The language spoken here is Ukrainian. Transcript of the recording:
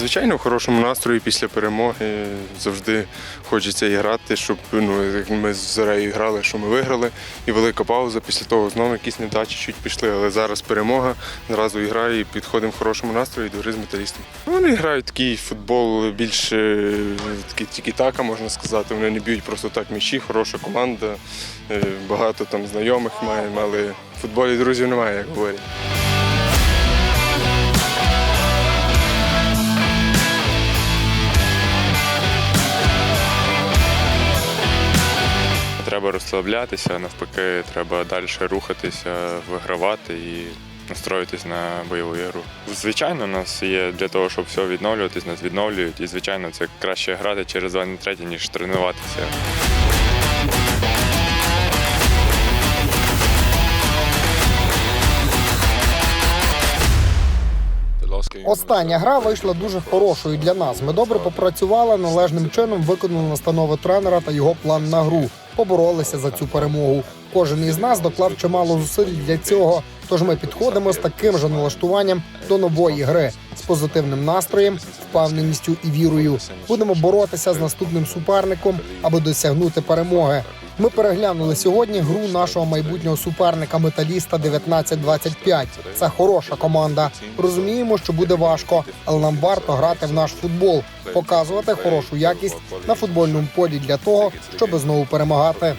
Звичайно, в хорошому настрої після перемоги завжди хочеться і грати, щоб ну, ми з Зорею грали, що ми виграли. І велика пауза. Після того знову якісь невдачі чуть пішли, але зараз перемога. Зразу і граю і підходимо в хорошому настрої до гри з металістом. Вони грають такий футбол більше такий тікі-така, можна сказати. Вони не б'ють просто так м'ячі, хороша команда, е, багато там знайомих маємо, але в футболі друзів немає, як говорять. Треба розслаблятися, навпаки, треба далі рухатися, вигравати і настроїтись на бойову ігру. Звичайно, нас є для того, щоб все відновлюватись, нас відновлюють. І звичайно, це краще грати через два на третє, ніж тренуватися. Остання гра вийшла дуже хорошою для нас. Ми добре попрацювали, належним чином виконали настанови тренера та його план на гру. Поборолися за цю перемогу. Кожен із нас доклав чимало зусиль для цього. Тож ми підходимо з таким же налаштуванням до нової гри з позитивним настроєм, впевненістю і вірою. Будемо боротися з наступним суперником, аби досягнути перемоги. Ми переглянули сьогодні гру нашого майбутнього суперника металіста 19-25. Це хороша команда. Розуміємо, що буде важко, але нам варто грати в наш футбол, показувати хорошу якість на футбольному полі для того, щоб знову перемагати.